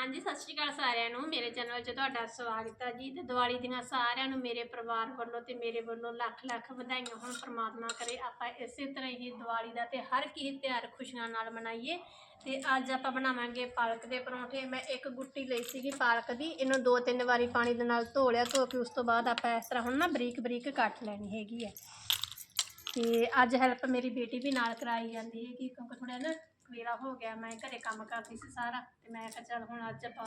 ਹਾਂਜੀ, ਸਤਿ ਸ਼੍ਰੀ ਅਕਾਲ ਸਾਰਿਆਂ ਨੂੰ। ਮੇਰੇ ਚੈਨਲ 'ਚ ਤੁਹਾਡਾ ਸਵਾਗਤ ਹੈ ਜੀ ਤੇ ਦੀਵਾਲੀ ਦੀਆਂ ਸਾਰਿਆਂ ਨੂੰ ਮੇਰੇ ਪਰਿਵਾਰ ਵੱਲੋਂ ਤੇ ਮੇਰੇ ਵੱਲੋਂ ਲੱਖ ਲੱਖ ਵਧਾਈਆਂ ਹੋਣ। ਪ੍ਰਮਾਤਮਾ ਕਰੇ ਆਪਾਂ ਇਸੇ ਤਰ੍ਹਾਂ ਹੀ ਦੀਵਾਲੀ ਦਾ ਤੇ ਹਰ ਕਿਸੇ ਤਿਉਹਾਰ ਖੁਸ਼ੀਆਂ ਨਾਲ ਮਨਾਈਏ। ਤੇ ਅੱਜ ਆਪਾਂ ਬਣਾਵਾਂਗੇ ਪਾਲਕ ਦੇ ਪਰੌਂਠੇ। ਮੈਂ ਇੱਕ ਗੁੱਟੀ ਲਈ ਸੀਗੀ ਪਾਲਕ ਦੀ। ਇਹਨੂੰ ਦੋ ਤਿੰਨ ਵਾਰੀ ਪਾਣੀ ਦੇ ਨਾਲ ਧੋ ਲਿਆ, ਧੋ ਕੇ ਉਸ ਤੋਂ ਬਾਅਦ ਆਪਾਂ ਇਸ ਤਰ੍ਹਾਂ ਹੁਣ ਨਾ ਬਰੀਕ ਬਰੀਕ ਕੱਟ ਲੈਣੀ ਹੈਗੀ ਹੈ ਤੇ ਅੱਜ ਹੈਲਪ ਮੇਰੀ ਬੇਟੀ ਵੀ ਨਾਲ ਕਰਾਈ ਜਾਂਦੀ ਹੈ ਕਿ ਕਿਉਂਕਿ ਥੋੜਾ ਨਾ ਕਵੇਲਾ ਹੋ ਗਿਆ, ਮੈਂ ਘਰੇ ਕੰਮ ਕਰਦੀ ਸੀ ਸਾਰਾ, ਤੇ ਮੈਂ ਕਿਹਾ ਚੱਲ ਹੁਣ ਅੱਜ ਆਪਾਂ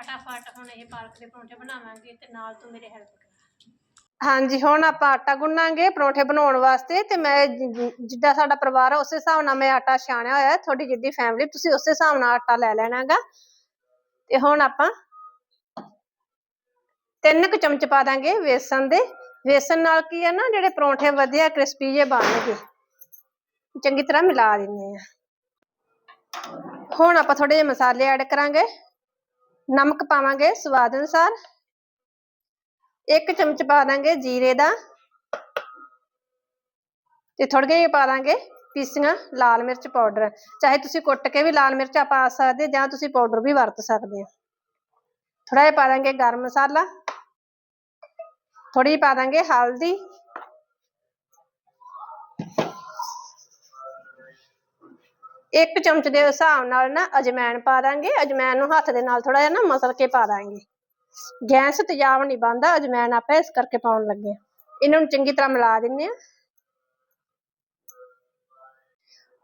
ਫਟਾਫਟ ਹੁਣ ਇਹ ਪਾਲਕ ਦੇ ਪਰੌਂਠੇ ਬਣਾਵਾਂਗੇ ਤੇ ਨਾਲ ਤੂੰ ਮੇਰੇ ਹੈਲਪ ਕਰ। ਹਾਂਜੀ, ਹੁਣ ਆਪਾਂ ਆਟਾ ਗੁੰਨਾਂਗੇ ਪਰੌਂਠੇ ਬਣਾਉਣ ਵਾਸਤੇ ਤੇ ਮੈਂ ਜਿ- ਜਿੱਦਾਂ ਸਾਡਾ ਪਰਿਵਾਰ ਆ, ਉਸੇ ਹਿਸਾਬ ਨਾਲ ਮੈਂ ਆਟਾ ਛਾਣਿਆ ਹੋਇਆ ਹੈ। ਤੁਹਾਡੀ ਜਿੱਦੀ ਫੈਮਿਲੀ ਤੁਸੀਂ ਉਸੇ ਹਿਸਾਬ ਨਾਲ ਆਟਾ ਲੈ ਲੈਣਾਗਾ। ਤੇ ਹੁਣ ਆਪਾਂ ਤਿੰਨ ਕੁ ਚਮਚ ਪਾ ਦਾਂਗੇ ਵੇਸਣ ਦੇ। ਵੇਸਣ ਨਾਲ ਕੀ ਆ ਨਾ, ਜਿਹੜੇ ਪਰੌਂਠੇ ਵਧੀਆ ਕ੍ਰਿਸਪੀ ਜੇ ਬਣਨਗੇ। ਚੰਗੀ ਤਰ੍ਹਾਂ ਮਿਲਾ ਦਿੰਦੇ ਆ। ਹੁਣ ਆਪਾਂ ਥੋੜੇ ਜਿਹੇ ਮਸਾਲੇ ਐਡ ਕਰਾਂਗੇ। ਨਮਕ ਪਾਵਾਂਗੇ ਸਵਾਦ ਅਨੁਸਾਰ। ਇੱਕ ਚਮਚ ਪਾ ਦਾਂਗੇ ਜੀਰੇ ਦਾ। ਤੇ ਥੋੜੇ ਜਿਹੇ ਪਾ ਦਾਂਗੇ ਪੀਸੀਆਂ ਲਾਲ ਮਿਰਚ ਪਾਊਡਰ ਚਾਹੇ ਤੁਸੀਂ ਕੁੱਟ ਕੇ ਵੀ ਲਾਲ ਮਿਰਚਾਂ ਪਾ ਸਕਦੇ ਜਾਂ ਤੁਸੀਂ ਪਾਊਡਰ ਵੀ ਵਰਤ ਸਕਦੇ ਹੋ। ਥੋੜਾ ਜਿਹਾ ਪਾ ਦਾਂਗੇ ਗਰਮ ਮਸਾਲਾ। ਥੋੜੀ ਜਿਹੀ ਪਾ ਦਾਂਗੇ ਹਲਦੀ। ਇੱਕ ਚਮਚ ਦੇ ਹਿਸਾਬ ਨਾਲ ਨਾ ਅਜਵਾਇਣ ਪਾ ਦਾਂਗੇ। ਅਜਮੈਨ ਨੂੰ ਹੱਥ ਦੇ ਨਾਲ ਥੋੜਾ ਜਿਹਾ ਨਾ ਮਸਲ ਕੇ ਪਾ ਦਾਂਗੇ। ਗੈਸ ਤੇਜ਼ਾਬ ਨਹੀਂ ਬੰਦਾ ਅਜਵਾਇਣ ਆਪਾਂ ਇਸ ਕਰਕੇ ਪਾਉਣ ਲੱਗੇ ਇਹਨਾਂ ਨੂੰ ਚੰਗੀ ਤਰ੍ਹਾਂ ਮਿਲਾ ਦਿੰਨੇ ਆ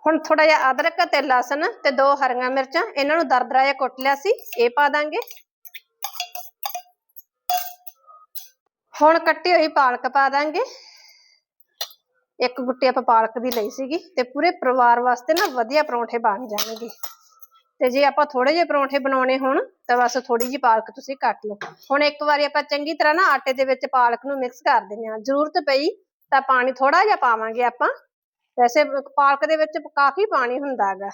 ਹੁਣ ਥੋੜਾ ਜਿਹਾ ਅਦਰਕ ਤੇ ਲਸਣ ਤੇ ਦੋ ਹਰੀਆਂ ਮਿਰਚਾਂ, ਇਹਨਾਂ ਨੂੰ ਦਰਦਰਾ ਜਿਹਾ ਕੁੱਟ ਲਿਆ ਸੀ, ਇਹ ਪਾ ਦਾਂਗੇ। ਹੁਣ ਕੱਟੀ ਹੋਈ ਪਾਲਕ ਪਾ ਦਾਂਗੇ। ਇੱਕ ਗੁੱਟੀ ਆਪਾਂ ਪਾਲਕ ਦੀ ਲਈ ਸੀਗੀ ਤੇ ਪੂਰੇ ਪਰਿਵਾਰ ਵਾਸਤੇ ਨਾ ਵਧੀਆ ਪਰੌਂਠੇ ਬਣ ਜਾਣਗੇ। ਤੇ ਜੇ ਆਪਾਂ ਥੋੜੇ ਜਿਹੇ ਪਰੌਂਠੇ ਬਣਾਉਣੇ ਹੋਣ, ਤਾਂ ਬਸ ਥੋੜੀ ਜਿਹੀ ਪਾਲਕ ਤੁਸੀਂ ਕੱਟ ਲਓ। ਹੁਣ ਇੱਕ ਵਾਰੀ ਆਪਾਂ ਚੰਗੀ ਤਰ੍ਹਾਂ ਨਾ ਆਟੇ ਦੇ ਵਿੱਚ ਪਾਲਕ ਨੂੰ ਮਿਕਸ ਕਰ ਦਿੰਦੇ ਹਾਂ। ਜ਼ਰੂਰਤ ਪਈ ਤਾਂ ਪਾਣੀ ਥੋੜਾ ਜਿਹਾ ਪਾਵਾਂਗੇ ਆਪਾਂ। ਵੈਸੇ ਪਾਲਕ ਦੇ ਵਿੱਚ ਕਾਫੀ ਪਾਣੀ ਹੁੰਦਾ ਹੈਗਾ।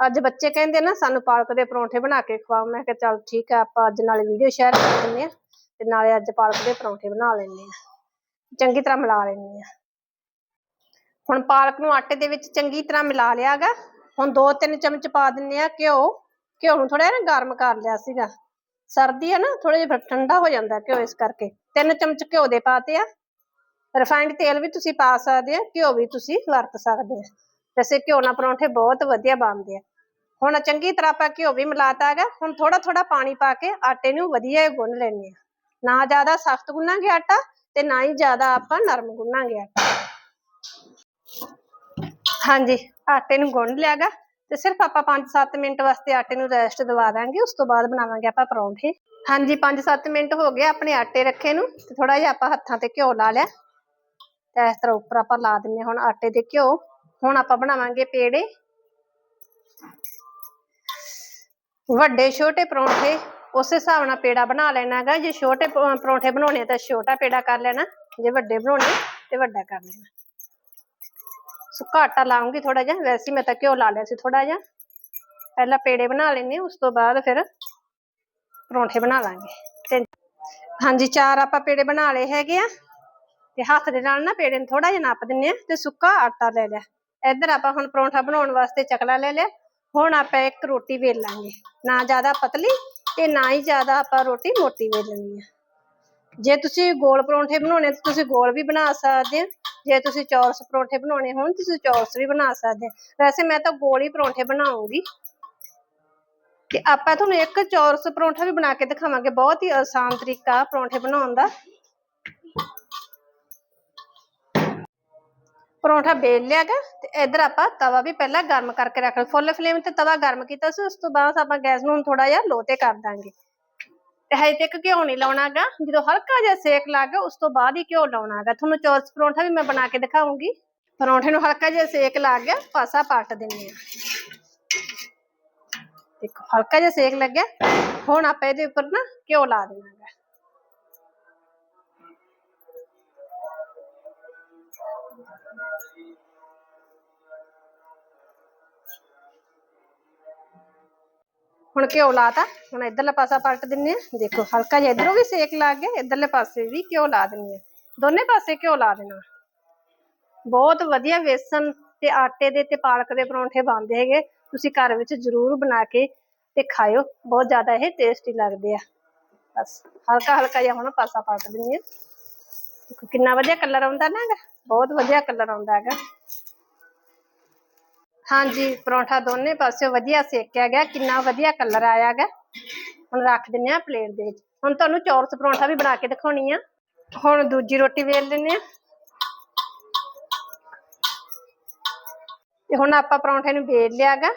ਅੱਜ ਬੱਚੇ ਕਹਿੰਦੇ ਨਾ, ਸਾਨੂੰ ਪਾਲਕ ਦੇ ਪਰੌਂਠੇ ਬਣਾ ਕੇ ਖਵਾਓ। ਮੈਂ ਕਿਹਾ, ਚੱਲ ਠੀਕ ਆ, ਆਪਾਂ ਅੱਜ ਨਾਲੇ ਵੀਡੀਓ ਸ਼ੇਅਰ ਕਰ ਦਿੰਦੇ ਆ ਤੇ ਨਾਲੇ ਅੱਜ ਪਾਲਕ ਦੇ ਪਰੌਂਠੇ ਬਣਾ ਲੈਂਦੇ ਆ ਚੰਗੀ ਤਰ੍ਹਾਂ ਮਿਲਾ ਲੈਂਦੇ ਆ ਹੁਣ ਪਾਲਕ ਨੂੰ ਆਟੇ ਦੇ ਵਿੱਚ ਚੰਗੀ ਤਰ੍ਹਾਂ ਮਿਲਾ ਲਿਆਗਾ। ਹੁਣ ਦੋ ਤਿੰਨ ਚਮਚ ਪਾ ਦਿੰਨੇ ਆ ਘਿਓ। ਘਿਓ ਨੂੰ ਥੋੜਾ ਜਿਹਾ ਗਰਮ ਕਰ ਲਿਆ ਸੀਗਾ। ਸਰਦੀ ਹੈ ਨਾ ਥੋੜਾ ਜਿਹਾ ਠੰਡਾ ਹੋ ਜਾਂਦਾ ਘਿਓ ਇਸ ਕਰਕੇ। ਤਿੰਨ ਚਮਚ ਘਿਓ ਦੇ ਪਾਤੇ ਆ। ਰਿਫਾਈਨਡ ਤੇਲ ਵੀ ਤੁਸੀਂ ਪਾ ਸਕਦੇ ਆ, ਘਿਓ ਵੀ ਤੁਸੀਂ ਵਰਤ ਸਕਦੇ ਆ। ਵੈਸੇ ਘਿਓ ਨਾਲ ਪਰੌਂਠੇ ਬਹੁਤ ਵਧੀਆ ਬਣਦੇ ਆ। ਹੁਣ ਚੰਗੀ ਤਰ੍ਹਾਂ ਆਪਾਂ ਘਿਓ ਵੀ ਮਿਲਾਤਾ ਹੈਗਾ। ਹੁਣ ਥੋੜਾ ਥੋੜਾ ਪਾਣੀ ਪਾ ਕੇ ਆਟੇ ਨੂੰ ਵਧੀਆ ਗੁੰਨ ਲੈਣੇ ਆ। ਨਾ ਜ਼ਿਆਦਾ ਸਖਤ ਗੁੰਨਾਂਗੇ ਆਟਾ ਤੇ ਨਾ ਹੀ ਜ਼ਿਆਦਾ ਆਪਾਂ ਨਰਮ ਗੁੰਨਾਂਗੇ ਆਟਾ। ਹਾਂਜੀ, ਆਟੇ ਨੂੰ ਗੁੰਨ ਲਿਆਗਾ ਤੇ ਸਿਰਫ ਆਪਾਂ 5-7 ਮਿੰਟ ਵਾਸਤੇ ਆਟੇ ਨੂੰ ਰੈਸਟ ਦਵਾ ਦਾਂਗੇ, ਉਸ ਤੋਂ ਬਾਅਦ ਬਣਾਵਾਂਗੇ ਆਪਾਂ ਪਰੌਂਠੇ। ਹਾਂਜੀ 5-7 ਮਿੰਟ ਹੋ ਗਏ ਆਪਣੇ ਆਟੇ ਰੱਖੇ ਨੂੰ ਤੇ ਥੋੜਾ ਜਿਹਾ ਆਪਾਂ ਹੱਥਾਂ ਤੇ ਘਿਓ ਲਾ ਲਿਆ। ਤੇ ਇਸ ਤਰ੍ਹਾਂ ਉੱਪਰ ਆਪਾਂ ਲਾ ਦਿੰਨੇ ਹੁਣ ਆਟੇ ਦੇ ਘਿਓ। ਹੁਣ ਆਪਾਂ ਬਣਾਵਾਂਗੇ ਪੇੜੇ। ਵੱਡੇ, ਛੋਟੇ ਪਰੌਂਠੇ, ਉਸੇ ਹਿਸਾਬ ਨਾਲ ਪੇੜਾ ਬਣਾ ਲੈਣਾ ਹੈਗਾ ਜੇ ਛੋਟੇ ਪਰੌਂਠੇ ਬਣਾਉਣੇ ਆ ਤਾਂ ਛੋਟਾ ਪੇੜਾ ਕਰ ਲੈਣਾ, ਜੇ ਵੱਡੇ ਬਣਾਉਣੇ ਤੇ ਵੱਡਾ ਕਰ ਲੈਣਾ। ਸੁੱਕਾ ਆਟਾ ਲਾਉਂਗੀ ਥੋੜਾ ਜਿਹਾ, ਵੈਸੇ ਮੈਂ ਤਾਂ ਘਿਓ ਲਾ ਲਿਆ ਸੀ ਥੋੜਾ ਜਿਹਾ। ਪਹਿਲਾਂ ਪੇੜੇ ਬਣਾ ਲੈਣੇ ਉਸ ਤੋਂ ਬਾਅਦ ਫਿਰ ਪਰੌਂਠੇ ਬਣਾ ਲਾਂਗੇ। ਤੇ ਹਾਂਜੀ, ਚਾਰ ਆਪਾਂ ਪੇੜੇ ਬਣਾ ਲਏ ਹੈਗੇ ਆ। ਤੇ ਹੱਥ ਦੇ ਨਾਲ ਨਾ ਪੇੜੇ ਨੂੰ ਥੋੜਾ ਜਿਹਾ ਨੱਪ ਦਿੰਨੇ ਆ ਤੇ ਸੁੱਕਾ ਆਟਾ ਲੈ ਲਿਆ। ਇੱਧਰ ਆਪਾਂ ਹੁਣ ਪਰੌਂਠਾ ਬਣਾਉਣ ਵਾਸਤੇ ਚਕਲਾ ਲੈ ਲਿਆ। ਹੁਣ ਆਪਾਂ ਇੱਕ ਰੋਟੀ ਵੇਲ ਲਾਂਗੇ। ਨਾ ਜ਼ਿਆਦਾ ਪਤਲੀ ਤੇ ਨਾ ਹੀ ਜ਼ਿਆਦਾ ਆਪਾਂ ਰੋਟੀ ਮੋਟੀ ਵੇਲਣੀ ਆ। ਜੇ ਤੁਸੀਂ ਗੋਲ ਪਰੌਂਠੇ ਬਣਾਉਣੇ ਤਾਂ ਤੁਸੀਂ ਗੋਲ ਵੀ ਬਣਾ ਸਕਦੇ ਹੋ ਜੇ ਤੁਸੀਂ ਚੌਰਸ ਪਰੌਂਠੇ ਬਣਾਉਣੇ ਹੋਣ, ਤੁਸੀਂ ਚੌਰਸ ਵੀ ਬਣਾ ਸਕਦੇ ਵੈਸੇ ਮੈਂ ਤਾਂ ਗੋਲ ਹੀ ਪਰੌਂਠੇ ਬਣਾਉਂਗੀ। ਤੇ ਆਪਾਂ ਤੁਹਾਨੂੰ ਇੱਕ ਚੌਰਸ ਪਰੌਂਠਾ ਵੀ ਬਣਾ ਕੇ ਦਿਖਾਵਾਂਗੇ। ਬਹੁਤ ਹੀ ਆਸਾਨ ਤਰੀਕਾ ਪਰੌਂਠੇ ਬਣਾਉਣ ਦਾ। ਪਰੌਂਠਾ ਬੇਲ ਲਿਆਗਾ ਤੇ ਇੱਧਰ ਆਪਾਂ ਤਵਾ ਵੀ ਪਹਿਲਾਂ ਗਰਮ ਕਰਕੇ ਰੱਖ ਲਿਆ। ਫੁੱਲ ਫਲੇਮ ਤੇ ਤਵਾ ਗਰਮ ਕੀਤਾ ਸੀ, ਉਸ ਤੋਂ ਬਾਅਦ ਆਪਾਂ ਗੈਸ ਨੂੰ ਥੋੜਾ ਜਿਹਾ ਲੋ ਤੇ ਕਰ ਦਾਂਗੇ। ਤੇ ਹਜੇ ਤੱਕ ਘਿਓ ਨਹੀਂ ਲਾਉਣਾਗਾ। ਜਦੋਂ ਹਲਕਾ ਜਿਹਾ ਸੇਕ ਲੱਗ ਗਿਆ ਉਸ ਤੋਂ ਬਾਅਦ ਹੀ ਘਿਓ ਲਾਉਣਾਗਾ। ਤੁਹਾਨੂੰ ਚੌਰਸ ਪਰੌਂਠਾ ਵੀ ਮੈਂ ਬਣਾ ਕੇ ਦਿਖਾਉਂਗੀ। ਪਰੌਂਠੇ ਨੂੰ ਹਲਕਾ ਜਿਹਾ ਸੇਕ ਲੱਗ ਗਿਆ ਪਾਸਾ ਪਲਟ ਦਿੰਨੇ ਆ ਦੇਖੋ, ਹਲਕਾ ਜਿਹਾ ਸੇਕ ਲੱਗਿਆ। ਹੁਣ ਆਪਾਂ ਇਹਦੇ ਉੱਪਰ ਨਾ ਘਿਓ ਲਾ ਦੇਣਾਗਾ ਹੁਣ ਘਿਓ ਲਾਤਾ ਹੁਣ ਇਧਰਲਾ ਪਾਸਾ ਪਲਟ ਦਿੰਨੇ ਆ। ਦੇਖੋ, ਹਲਕਾ ਜਿਹਾ ਇਧਰੋਂ ਵੀ ਸੇਕ ਲਾ ਗਿਆ ਇਧਰਲੇ ਪਾਸੇ ਵੀ ਘਿਓ ਲਾ ਦਿੰਨੇ ਆ। ਦੋਨੇ ਪਾਸੇ ਘਿਓ ਲਾ ਦੇਣਾ। ਬਹੁਤ ਵਧੀਆ ਵੇਸਣ ਤੇ ਆਟੇ ਦੇ ਤੇ ਪਾਲਕ ਦੇ ਪਰੌਂਠੇ ਬਣਦੇ ਹੈਗੇ। ਤੁਸੀਂ ਘਰ ਵਿੱਚ ਜ਼ਰੂਰ ਬਣਾ ਕੇ ਤੇ ਖਾਇਓ। ਬਹੁਤ ਜ਼ਿਆਦਾ ਇਹ ਟੇਸਟੀ ਲੱਗਦੇ ਆ। ਬਸ, ਹਲਕਾ ਹਲਕਾ ਜਿਹਾ ਹੁਣ ਪਾਸਾ ਪਲਟ ਦਿੰਦੀ ਆ। ਦੇਖੋ, ਕਿੰਨਾ ਵਧੀਆ ਕਲਰ ਆਉਂਦਾ ਨਾ ਹੈਗਾ। ਬਹੁਤ ਵਧੀਆ ਕਲਰ ਆਉਂਦਾ ਹੈਗਾ। ਹਾਂਜੀ, ਪਰੌਂਠਾ ਦੋਨੇ ਪਾਸੇ ਵਧੀਆ ਸੇਕਿਆ ਗਿਆ, ਕਿੰਨਾ ਵਧੀਆ ਕਲਰ ਆਇਆ ਹੈਗਾ ਹੁਣ ਰੱਖ ਦਿੰਨੇ ਆ ਪਲੇਟ ਦੇ ਵਿੱਚ। ਹੁਣ ਤੁਹਾਨੂੰ ਚੌਰਸ ਪਰੌਂਠਾ ਵੀ ਬਣਾ ਕੇ ਦਿਖਾਉਣੀ ਆ। ਹੁਣ ਦੂਜੀ ਰੋਟੀ ਵੇਲ ਲੈਂਦੇ ਆ ਤੇ ਹੁਣ ਆਪਾਂ ਪਰੌਂਠੇ ਨੂੰ ਵੇਲ ਲਿਆਗਾ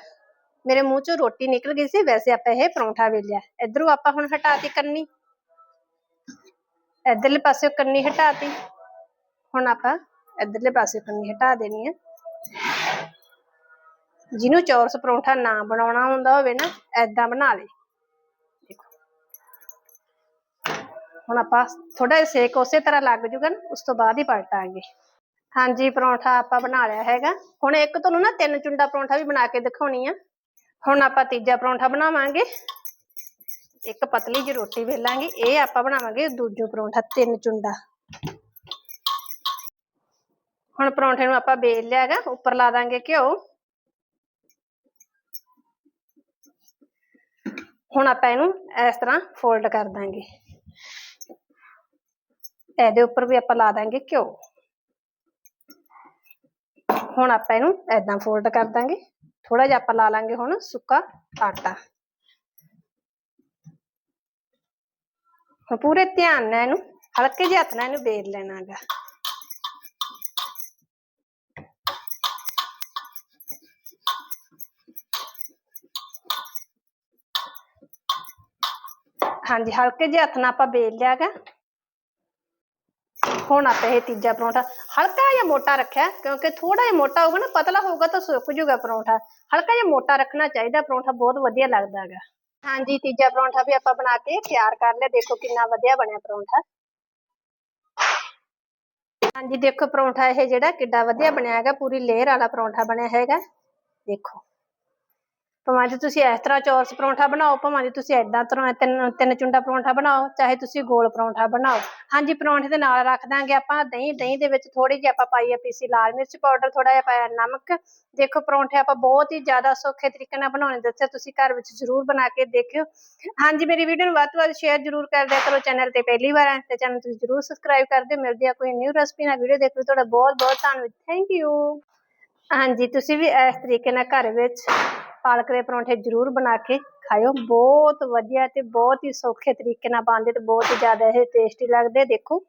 ਮੇਰੇ ਮੂੰਹ ਚੋਂ ਰੋਟੀ ਨਿਕਲ ਗਈ ਸੀ, ਵੈਸੇ ਆਪਾਂ ਇਹ ਪਰੌਂਠਾ ਵੇਲਿਆ। ਇਧਰੋਂ ਆਪਾਂ ਹੁਣ ਹਟਾਤੀ ਕੰਨੀ। ਇਧਰਲੇ ਪਾਸੇ ਕੰਨੀ ਹਟਾਤੀ। ਹੁਣ ਆਪਾਂ ਇਧਰਲੇ ਪਾਸੇ ਕੰਨੀ ਹਟਾ ਦੇਣੀ ਆ। ਜਿਹਨੂੰ ਚੌਰਸ ਪਰੌਂਠਾ ਨਾ ਬਣਾਉਣਾ ਹੁੰਦਾ ਹੋਵੇ ਨਾ ਐਦਾਂ ਬਣਾ ਲੇ ਹੁਣ ਆਪਾਂ ਥੋੜਾ ਜਿਹਾ ਸੇਕ ਉਸੇ ਤਰ੍ਹਾਂ ਲੱਗ ਜੂਗਾ ਨਾ, ਉਸ ਤੋਂ ਬਾਅਦ ਹੀ ਪਲਟਾਂਗੇ। ਹਾਂਜੀ, ਪਰੌਂਠਾ ਆਪਾਂ ਬਣਾ ਲਿਆ ਹੈਗਾ। ਹੁਣ ਇੱਕ ਤੁਹਾਨੂੰ ਨਾ ਤਿੰਨ ਚੁੰਡਾ ਪਰੌਂਠਾ ਵੀ ਬਣਾ ਕੇ ਦਿਖਾਉਣੀ ਆ। ਹੁਣ ਆਪਾਂ ਤੀਜਾ ਪਰੌਂਠਾ ਬਣਾਵਾਂਗੇ। ਇੱਕ ਪਤਲੀ ਜਿਹੀ ਰੋਟੀ ਵੇਲਾਂਗੇ ਇਹ ਆਪਾਂ ਬਣਾਵਾਂਗੇ ਦੂਜਾ ਪਰੌਂਠਾ, ਤਿੰਨ ਚੁੰਡਾ। ਹੁਣ ਪਰੌਂਠੇ ਨੂੰ ਆਪਾਂ ਵੇਲ ਲਿਆ ਹੈਗਾ, ਉੱਪਰ ਲਾ ਦਾਂਗੇ ਘਿਓ। ਹੁਣ ਆਪਾਂ ਇਹਨੂੰ ਇਸ ਤਰ੍ਹਾਂ ਫੋਲਡ ਕਰ ਦਾਂਗੇ। ਇਹਦੇ ਉੱਪਰ ਵੀ ਆਪਾਂ ਲਾ ਦਾਂਗੇ ਘਿਓ। ਹੁਣ ਆਪਾਂ ਇਹਨੂੰ ਏਦਾਂ ਫੋਲਡ ਕਰ ਦਾਂਗੇ। ਥੋੜਾ ਜਿਹਾ ਆਪਾਂ ਲਾ ਲਾਂਗੇ ਹੁਣ ਸੁੱਕਾ ਆਟਾ। ਹੁਣ ਪੂਰੇ ਧਿਆਨ ਨਾਲ ਇਹਨੂੰ, ਹਲਕੇ ਜਿਹੇ ਹੱਥ ਨਾਲ ਇਹਨੂੰ ਵੇਲ ਲੈਣਾਗਾ। ਹਾਂਜੀ, ਹਲਕੇ ਜਿਹੇ ਹੱਥ ਨਾਲ ਆਪਾਂ ਵੇਲ ਲਿਆਗਾ ਹੁਣ ਆਪਾਂ ਇਹ ਤੀਜਾ ਪਰੌਂਠਾ, ਹਲਕਾ ਜਿਹਾ ਮੋਟਾ ਰੱਖਿਆ, ਕਿਉਂਕਿ ਥੋੜਾ ਜਿਹਾ ਮੋਟਾ ਹੋਊਗਾ ਨਾ, ਪਤਲਾ ਹੋਊਗਾ ਤਾਂ ਸੁੱਕ ਜਾਊਗਾ ਪਰੌਂਠਾ। ਹਲਕਾ ਜਿਹਾ ਮੋਟਾ ਰੱਖਣਾ ਚਾਹੀਦਾ, ਪਰੌਂਠਾ ਬਹੁਤ ਵਧੀਆ ਲੱਗਦਾ ਹੈਗਾ। ਹਾਂਜੀ, ਤੀਜਾ ਪਰੌਂਠਾ ਵੀ ਆਪਾਂ ਬਣਾ ਕੇ ਤਿਆਰ ਕਰ ਲਿਆ, ਦੇਖੋ ਕਿੰਨਾ ਵਧੀਆ ਬਣਿਆ ਪਰੌਂਠਾ। ਹਾਂਜੀ, ਦੇਖੋ ਪਰੌਂਠਾ ਇਹ ਜਿਹੜਾ ਕਿੱਡਾ ਵਧੀਆ ਬਣਿਆ ਹੈਗਾ, ਪੂਰੀ ਲੇਅਰ ਵਾਲਾ ਪਰੌਂਠਾ ਬਣਿਆ ਹੈਗਾ। ਦੇਖੋ। ਭਾਵੇਂ ਜੇ ਤੁਸੀਂ ਇਸ ਤਰ੍ਹਾਂ ਚੌਰਸ ਪਰੌਂਠਾ ਬਣਾਓ, ਭਾਵੇਂ ਜੇ ਤੁਸੀਂ ਏਦਾਂ ਤਰ੍ਹਾਂ ਤਿੰਨ ਤਿੰਨ ਚੁੰਡਾ ਪਰੌਂਠਾ ਬਣਾਓ, ਚਾਹੇ ਤੁਸੀਂ ਗੋਲ ਪਰੌਂਠਾ ਬਣਾਓ। ਹਾਂਜੀ, ਪਰੌਂਠੇ ਦੇ ਨਾਲ ਰੱਖ ਦਾਂਗੇ ਆਪਾਂ ਦਹੀਂ ਦਹੀਂ ਦੇ ਵਿੱਚ ਥੋੜੀ ਜਿਹੀ ਆਪਾਂ ਪਾਈ ਆ ਪੀਸੀ ਲਾਲ ਮਿਰਚ ਪਾਊਡਰ ਥੋੜਾ ਜਿਹਾ ਪਾਇਆ ਨਮਕ। ਦੇਖੋ, ਪਰੌਂਠੇ ਆਪਾਂ ਬਹੁਤ ਹੀ ਜ਼ਿਆਦਾ ਸੌਖੇ ਤਰੀਕੇ ਨਾਲ ਬਣਾਉਣੇ, ਦੱਸਿਆ ਤੁਸੀਂ ਘਰ ਵਿੱਚ ਜ਼ਰੂਰ ਬਣਾ ਕੇ ਦੇਖਿਓ। ਹਾਂਜੀ, ਮੇਰੀ ਵੀਡੀਓ ਨੂੰ ਵੱਧ ਤੋਂ ਵੱਧ ਸ਼ੇਅਰ ਜ਼ਰੂਰ ਕਰ ਦਿਆ ਕਰੋ ਚੈਨਲ ਤੇ ਪਹਿਲੀ ਵਾਰ ਆਏ ਤੇ ਚੈਨਲ ਤੁਸੀਂ ਜ਼ਰੂਰ ਸਬਸਕ੍ਰਾਈਬ ਕਰ ਦਿਓ। ਮਿਲਦੀ ਆ ਕੋਈ ਨਿਊ ਰੈਸਪੀ ਨਾਲ ਵੀਡੀਓ ਦੇਖ ਦੇਖੋ ਤੁਹਾਡਾ ਬਹੁਤ ਬਹੁਤ ਧੰਨਵਾਦ। ਥੈਂਕ ਯੂ ਹਾਂਜੀ, ਤੁਸੀਂ ਵੀ ਇਸ ਤਰੀਕੇ ਨਾਲ ਘਰ ਵਿੱਚ ਪਾਲਕ ਦੇ ਪਰੌਂਠੇ ਜ਼ਰੂਰ ਬਣਾ ਕੇ ਖਾਇਓ। ਬਹੁਤ ਵਧੀਆ ਤੇ ਬਹੁਤ ਹੀ ਸੌਖੇ ਤਰੀਕੇ ਨਾਲ ਬਣਦੇ ਤੇ ਬਹੁਤ ਹੀ ਜ਼ਿਆਦਾ ਇਹ ਟੇਸਟੀ ਲੱਗਦੇ। ਦੇਖੋ।